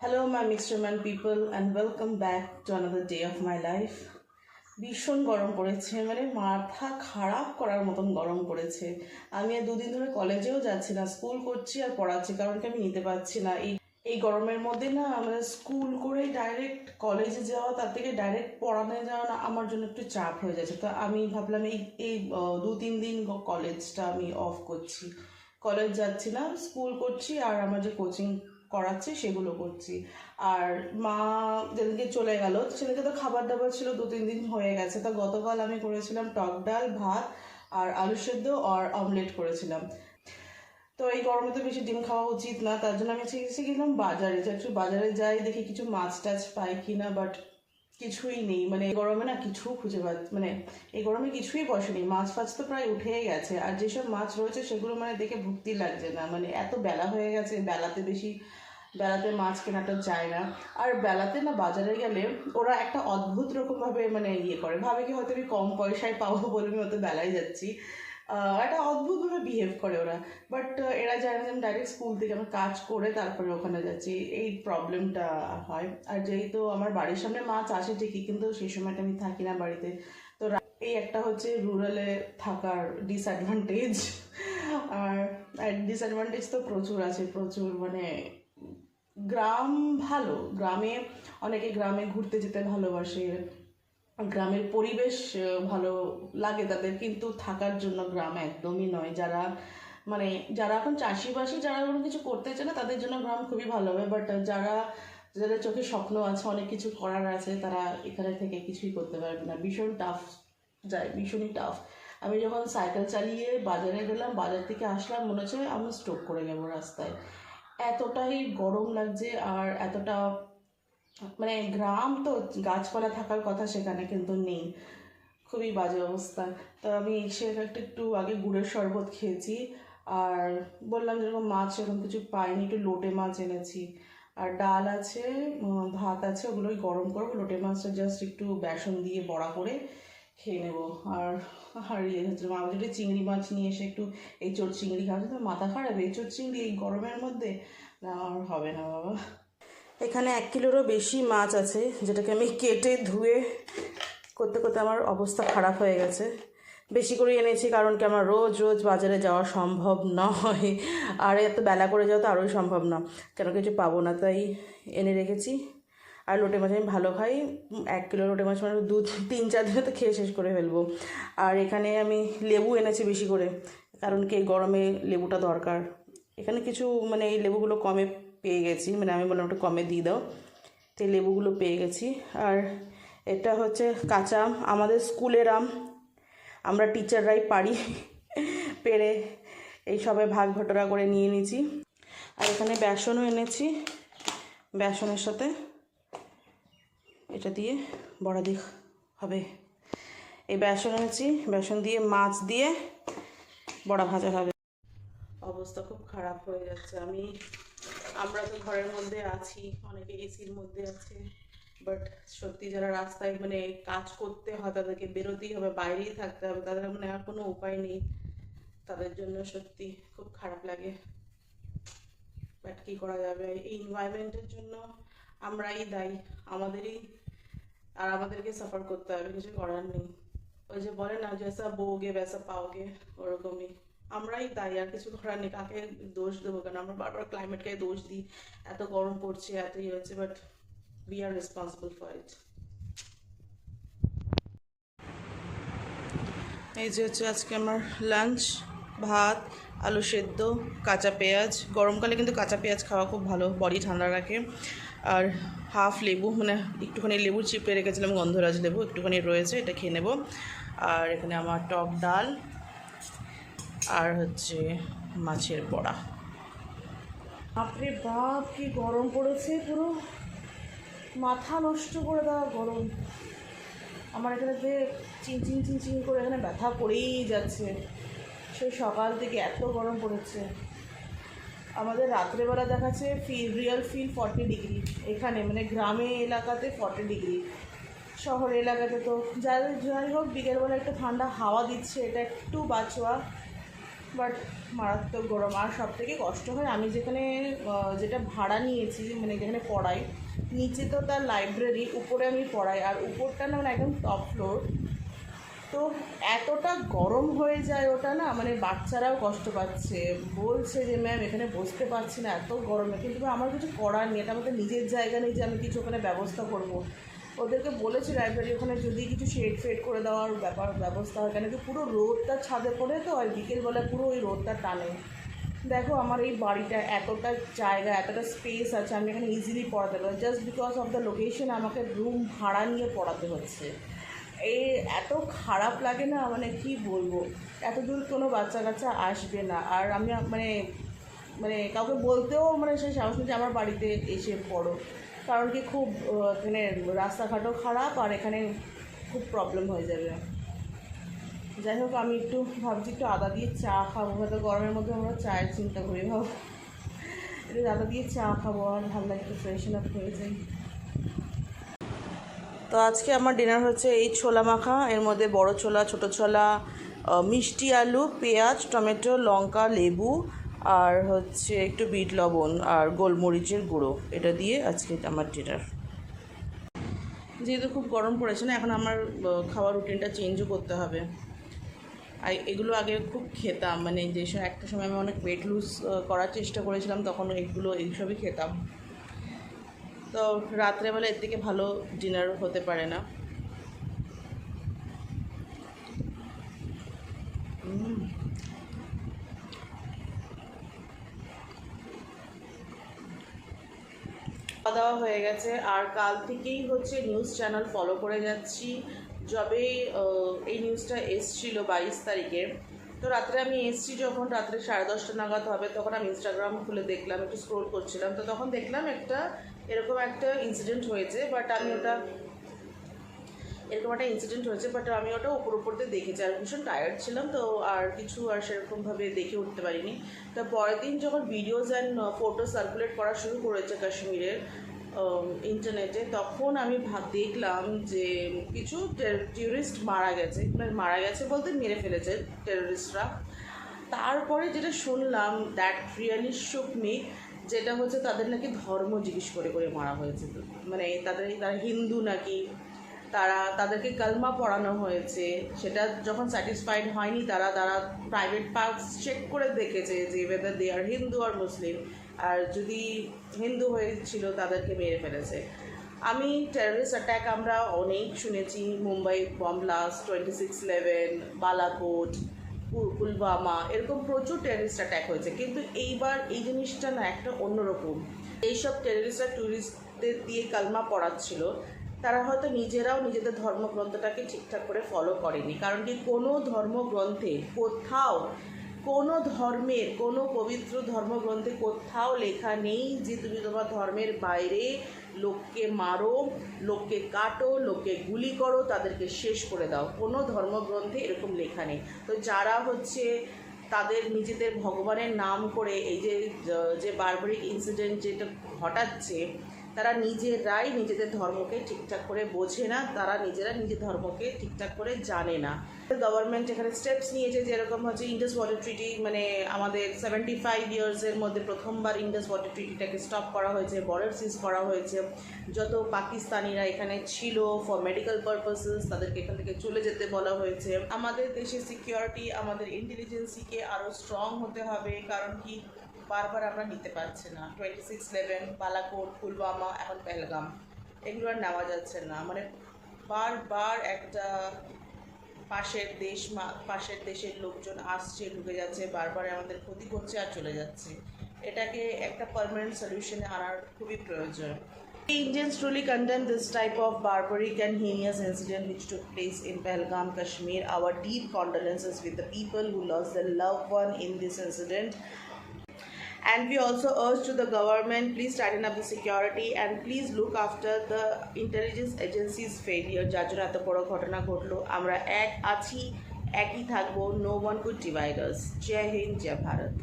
My Mr. Man people, and welcome back to another day of my life. ভীষণ গরম পড়েছে মানে মাথা খারাপ করার মতন গরম পড়েছে আমি আর দুদিন ধরে কলেজেও যাচ্ছি না স্কুল করছি আর পড়াচ্ছি কারণ কি আমি নিতে পারছি না এই এই গরমের মধ্যে না আমাদের স্কুল করে ডাইরেক্ট কলেজে যাওয়া তার থেকে ডাইরেক্ট পড়ানো যাওয়া না আমার জন্য একটু চাপ হয়ে যাচ্ছে তো আমি ভাবলাম এই এই দু তিন দিন কলেজটা আমি অফ করছি কলেজ যাচ্ছি না স্কুল করছি আর আমার যে কোচিং করাচ্ছে, সেগুলো করছি। আর মা যেদিনকে চলে গেল, সেদিনকে তো খাবার দাবার ছিল দু তিন দিন হয়ে গেছে। তো গতকাল আমি করেছিলাম টক ডাল, ভাত আর আলু সেদ্ধ আর অমলেট করেছিলাম। তো এই গরমে তো বেশি ডিম খাওয়া উচিত না, তার জন্য আমি চেয়েছি গেলাম বাজারে। যে একটু বাজারে যাই, দেখি কিছু মাছ টাছ পাই কিনা বাট কিছুই নেই। মানে এই গরমে না কিছু খুঁজে পাচ্ছি মানে এই গরমে কিছুই বসে বসেনি মাছ ফাছ তো প্রায় উঠেই গেছে। আর যেসব মাছ রয়েছে সেগুলো মানে দেখে ভুক্তি লাগছে না। মানে এত বেলা হয়ে গেছে, বেলাতে বেশি, বেলাতে মাছ কেনাটা যায় না। আর বেলাতে না বাজারে গেলে ওরা একটা অদ্ভুত রকমভাবে মানে ইয়ে করে। ভাবে কি হয়তো আমি কম পয়সায় পাবো বলে আমি হয়তো বেলায় যাচ্ছি। একটা অদ্ভুতভাবে বিহেভ করে ওরা। বাট এরা জানে যে আমি ডাইরেক্ট স্কুল থেকে আমি কাজ করে তারপরে ওখানে যাচ্ছি। এই প্রবলেমটা হয়। আর যেহেতু আমার বাড়ির সামনে মাছ আসে ঠিকই, কিন্তু সেই সময়টা আমি থাকি না বাড়িতে। তো এই একটা হচ্ছে রুরালে থাকার ডিসঅ্যাডভান্টেজ আর ডিসঅ্যাডভান্টেজ তো প্রচুর আছে, প্রচুর মানে গ্রাম ভালো। গ্রামে অনেকে গ্রামে ঘুরতে যেতে ভালোবাসে। গ্রামের পরিবেশ ভালো লাগে তাদের, কিন্তু থাকার জন্য গ্রাম একদমই নয়। যারা মানে যারা এখন চাষিবাসী, যারা কোনো কিছু করতে চায় না, তাদের জন্য গ্রাম খুবই ভালো হবে। বাট যারা, যাদের চোখে স্বপ্ন আছে, অনেক কিছু করার আছে, তারা এখানে থেকে কিছুই করতে পারবে না। ভীষণ টাফ যায় ভীষণই টাফ আমি যখন সাইকেল চালিয়ে বাজারে গেলাম, বাজার থেকে আসলাম, মনে হচ্ছে আমি স্ট্রোক করে যাব রাস্তায়। এতটাই গরম লাগছে আর এতটা মানে গ্রাম তো গাছপালা থাকার কথা সেখানে কিন্তু নেই। খুবই বাজে অবস্থা। তো আমি এসে একটা একটু আগে গুড়ের শরবত খেয়েছি। আর বললাম যেরকম মাছ এরকম কিছু পাইনি, একটু লোটে মাছ এনেছি। আর ডাল আছে ভাত আছে ওগুলোই গরম করব, লোটে মাছটা জাস্ট একটু বেসন দিয়ে বড়া করে খেয়ে নেব। আর আর ইয়ে হচ্ছে, মা বলছে চিংড়ি মাছ নিয়ে এসে একটু এই চোর চিংড়ি খাওয়া তো মাথা খারাপ এই চোর চিংড়ি এই গরমের মধ্যে? না, আর হবে না বাবা। এখানে এক কিলোরও বেশি মাছ আছে, যেটাকে আমি কেটে ধুয়ে করতে করতে আমার অবস্থা খারাপ হয়ে গেছে। বেশি করে এনেছি কারণ কি আমার রোজ রোজ বাজারে যাওয়া সম্ভব নয়, আর এত বেলা করে যাওয়া তো আরোই সম্ভব না, কেন কিছু পাবো না তাই এনে রেখেছি। আর লোটে মাছ আমি ভালো খাই, এক কিলো লোটে মাছ মানে দু, তিন, চার দিনে তো খেয়ে শেষ করে ফেলব। আর এখানে আমি লেবু এনেছি বেশি করে, কারণ কি গরমে লেবুটা দরকার। এখানে কিছু মানে এই লেবুগুলো কমে পেয়ে গেছি মানে আমি বললাম একটু কমে দিয়ে দাও। তো লেবুগুলো পেয়ে গেছি। আর এটা হচ্ছে কাঁচা আম, আমাদের স্কুলের আম। আমরা টিচাররাই পারি। পেরে এই সবে ভাগ ভটরা করে নিয়ে নিয়েছি। আর এখানে বেসনও এনেছি, বেসনের সাথে। এটা দিয়ে বড়া দিয়ে হবে। এই বেসন এনেছি, বেসন দিয়ে মাছ দিয়ে বড়া ভাজা হবে। অবস্থা খুব খারাপ হয়ে যাচ্ছে। আমি আমরা তো ঘরের মধ্যে আছি, অনেকে এসির মধ্যে আছে বাট সত্যি যারা রাস্তায় মানে কাজ করতে হয়, তাদেরকে বেরোতেই হবে, বাইরেই থাকতে হবে, তাদের মানে আর কোনো উপায় নেই। তাদের জন্য সত্যি খুব খারাপ লাগে। বাট কী করা যাবে? এই এনভায়রনমেন্টের জন্য আমরাই দায়ী, আমাদেরই, আর আমাদেরকে সাফার করতে হবে, কিছু করার নেই। ওই যে বলে না জেসা বোগে ব্যাসা পাওগে ওরকমই। আমরাই দায়ী, আর কিছু করার নেই, কাকে দোষ দেবো কেন? আমরা বারবার ক্লাইমেটকে দোষ দিই, এত গরম পড়ছে, এত ইয়ে হচ্ছে but we are responsible for it এই যে হচ্ছে আজকে আমার লাঞ্চ ভাত, আলু সেদ্ধ, কাঁচা পেঁয়াজ। গরমকালে কিন্তু কাঁচা পেঁয়াজ খাওয়া খুব ভালো বডি ঠান্ডা রাখে। আর হাফ লেবু মানে একটুখানি লেবু চিপড়ে রেখেছিলাম, গন্ধরাজ লেবু, একটুখানি রয়েছে, এটা খেয়ে নেব। আর এখানে আমার টক ডাল আর হচ্ছে মাছের বড়া। বাপরে বাপ, কি গরম পড়েছে পুরো। মাথা নষ্ট করে দেওয়া গরম। আমার এখানে যে চিন চিন চিন চিন করে এখানে ব্যথা পড়েই যাচ্ছে। সেই সকাল থেকে এত গরম পড়েছে। আমাদের রাত্রেবেলা দেখাচ্ছে feel real feel forty degree এখানে মানে গ্রামে এলাকাতে ফর্টি ডিগ্রি শহর এলাকাতে তো। যাই যাই হোক, বিকেলবেলা একটু ঠান্ডা হাওয়া দিচ্ছে, এটা একটু বাঁচোয়া। বাট মারাত্মক গরম। আর সব থেকে কষ্ট হয়, আমি যেখানে যেটা ভাড়া নিয়েছি মানে যেখানে পড়াই, নিচে তো তার লাইব্রেরি উপরে আমি পড়াই। আর উপরটা না মানে একদম টপ ফ্লোর তো এতটা গরম হয়ে যায় ওটা না মানে বাচ্চারাও কষ্ট পাচ্ছে। বলছে যে ম্যাম এখানে বসতে পারছি না, এত গরমে। কিন্তু আমার কিছু করার নেই, এটা আমাদের নিজের জায়গা নেই যে আমি কিছু ওখানে ব্যবস্থা করব। ওদেরকে বলেছি লাইব্রেরি ওখানে যদি কিছু শেড ফেড করে দেওয়ার ব্যাপার, ব্যবস্থা হয়, কেন কি পুরো রোদটা ছাদে পড়ে তো, আর বিকেলবেলা পুরো ওই রোদটা টানে। দেখো, আমার এই বাড়িটা এতটা জায়গা, এতটা স্পেস আছে, আমি এখানে ইজিলি পড়াতে পারি just because of the location আমাকে রুম ভাড়া নিয়ে পড়াতে হচ্ছে। এই এত খারাপ লাগে না মানে কি বলব? এত দূর কোনো বাচ্চা কাচ্চা আসবে না। আর আমি মানে মানে কাউকে বলতেও মানে সেই সাহস যে আমার বাড়িতে এসে পড়ো। কারণ কি খুব এখানে রাস্তাঘাটও খারাপ আর এখানে খুব প্রবলেম হয়ে যাবে। যাই হোক আমি একটু ভাবছি একটু আদা দিয়ে চা খাব। হয়তো গরমের মধ্যে আমরা চায়ের চিন্তা করি, ভাব। একটু আদা দিয়ে চা খাব আর ভালো লাগে একটু ফ্রেশন আপ হয়ে যাই তো আজকে আমার ডিনার হচ্ছে এই ছোলা মাখা, এর মধ্যে বড় ছোলা, ছোট ছোলা মিষ্টি আলু, পেঁয়াজ, টমেটো, লঙ্কা, লেবু আর হচ্ছে একটু বিট লবণ আর গোলমরিচের গুঁড়ো। এটা দিয়ে আজকে আমার ডিনার যেহেতু খুব গরম পড়েছে না, এখন আমার খাওয়ার রুটিনটা চেঞ্জও করতে হবে। আর এগুলো আগে খুব খেতাম মানে যে একটা সময় আমি অনেক ওয়েট লুজ করার চেষ্টা করেছিলাম, তখন এগুলো এইসবই খেতাম। তো রাত্রেবেলা এর থেকে ভালো ডিনার হতে পারে না। খাওয়া দাওয়া হয়ে গেছে। আর কাল থেকেই হচ্ছে নিউজ চ্যানেল ফলো করে যাচ্ছি। যবে এই নিউজটা এসছিল বাইশ তারিখে। তো রাত্রে আমি এসছি যখন, রাত্রে সাড়ে দশটা নাগাদ হবে, তখন আমি ইনস্টাগ্রাম খুলে দেখলাম, একটু স্ক্রোল করছিলাম। তো তখন দেখলাম একটা এরকম একটা ইনসিডেন্ট হয়েছে বাট আমি ওটা এরকম একটা ইনসিডেন্ট হয়েছে বাট আমি ওটা উপর দিয়ে দেখেছি। আর ভীষণ টায়ার্ড ছিলাম, তো আর কিছু আর সেরকমভাবে দেখে উঠতে পারিনি। তো পরের দিন যখন ভিডিওস অ্যান্ড ফটো সার্কুলেট করা শুরু করেছে কাশ্মীরের ইন্টারনেটে তখন আমি ভাব, দেখলাম যে কিছু টিউরিস্ট মারা গেছে। মানে মারা গেছে বলতে মেরে ফেলেছে টেররিস্টরা তারপরে যেটা শুনলাম দ্যাট রিয়ালি শুক মি যেটা হচ্ছে তাদের নাকি ধর্ম জিজ্ঞেস করে করে মারা হয়েছে। মানে তাদের, তারা হিন্দু নাকি তারা, তাদেরকে কালমা পড়ানো হয়েছে। সেটা যখন স্যাটিসফাইড হয়নি, তারা তারা প্রাইভেট পার্কস চেক করে দেখেছে যে ওয়েদার দে আর হিন্দু আর মুসলিম আর যদি হিন্দু হয়েছিল, তাদেরকে মেরে ফেলেছে। আমি টেররিস্ট অ্যাট্যাক আমরা অনেক শুনেছি, Mumbai bomb twenty six eleven Balakot পু- পুলওয়ামা, এরকম প্রচুর টেররিস্ট অ্যাট্যাক হয়েছে। কিন্তু এইবার এই জিনিসটা না একটা অন্যরকম। এইসব টেররিস্টরা ট্যুরিস্টদের দিয়ে কালমা পড়াচ্ছিল। তারা হয়তো নিজেরাও নিজেদের ধর্মগ্রন্থটাকে ঠিকঠাক করে ফলো করেনি। কারণ কি কোনো ধর্মগ্রন্থে কোথাও, কোনো ধর্মের, কোনো পবিত্র ধর্মগ্রন্থে কোথাও লেখা নেই যে তুমি তোমার ধর্মের বাইরে লোককে মারো, লোককে কাটো, লোককে গুলি করো, তাদেরকে শেষ করে দাও। কোনো ধর্মগ্রন্থে এরকম লেখা নেই। তো যারা হচ্ছে তাদের নিজেদের ভগবানের নাম করে এই যে যে বারবারিক ইনসিডেন্ট যেটা ঘটাচ্ছে তারা নিজেরাই নিজেদের ধর্মকে ঠিকঠাক করে বোঝে না, তারা নিজেরা নিজের ধর্মকে ঠিকঠাক করে জানে না। গভর্নমেন্ট এখানে স্টেপস নিয়েছে যেরকম হচ্ছে ইন্ডাস ওয়াটার ট্রিটি মানে আমাদের সেভেন্টি ফাইভ ইয়ার্সের মধ্যে প্রথমবার ইন্ডাস ওয়াটার ট্রিটিটাকে স্টপ করা হয়েছে বর্ডার সিজ করা হয়েছে। যত পাকিস্তানিরা এখানে ছিল ফর মেডিকেল পারপাসেস তাদেরকে এখান থেকে চলে যেতে বলা হয়েছে। আমাদের দেশের সিকিউরিটি আমাদের ইন্টেলিজেন্সিকে আরও স্ট্রং হতে হবে, কারণ কি বারবার আমরা নিতে পারছি না। Twenty six eleven Balakot, Pulwama, এখন পহলগাম এগুলো আর নেওয়া যাচ্ছে না। মানে বারবার একটা পাশের দেশ পাশের দেশের লোকজন আসছে, ঢুকে যাচ্ছে, বারবার আমাদের ক্ষতি করছে আর চলে যাচ্ছে। এটাকে একটা পারমানেন্ট সলিউশনে আনার খুবই প্রয়োজন। Indian strongly condemn this type of barbaric and heinous incident which took place in Pahalgam Kashmir our deep condolences with the people who lost the love one in this incident And we also urge to the government, please tighten up the security and please look after the intelligence agencies failure. যার জন্য এত বড় ঘটনা ঘটলো আমরা এক আছি একই থাকবো no one could divide us Joy Hind Joy Bharat